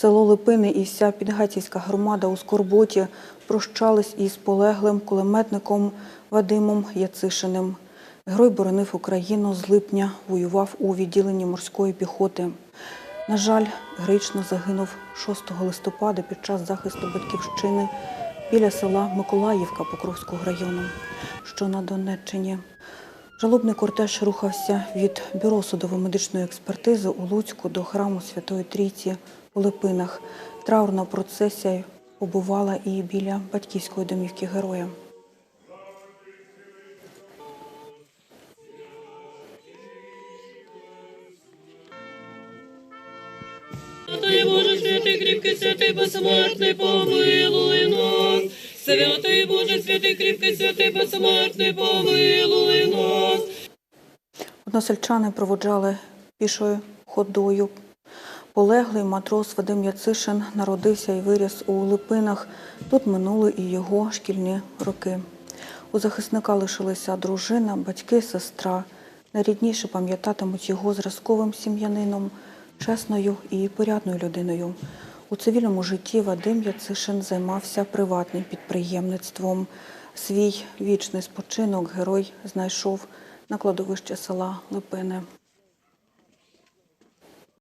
Село Липини і вся підгайцівська громада у Скорботі прощались із полеглим кулеметником Вадимом Яцишиним. Герой боронив Україну з липня, воював у відділенні морської піхоти. На жаль, героїчно загинув 6 листопада під час захисту батьківщини біля села Миколаївка Покровського району, що на Донеччині. Жалобний кортеж рухався від бюро судово-медичної експертизи у Луцьку до храму Святої Трійці у Липинах. Траурна процесія побувала і біля батьківської домівки героя. Святий Боже, святий кріпкий, святий безсмертний, помилуй нас. Святий Боже, святий кріпкий, святий безсмертний, помилуй. Односельчани проводжали пішою ходою. Полеглий матрос Вадим Яцишин народився і виріс у Липинах. Тут минули і його шкільні роки. У захисника лишилися дружина, батьки, сестра. Найрідніше пам'ятатимуть його зразковим сім'янином, чесною і порядною людиною. У цивільному житті Вадим Яцишин займався приватним підприємництвом. Свій вічний спочинок герой знайшов на кладовище села Липини.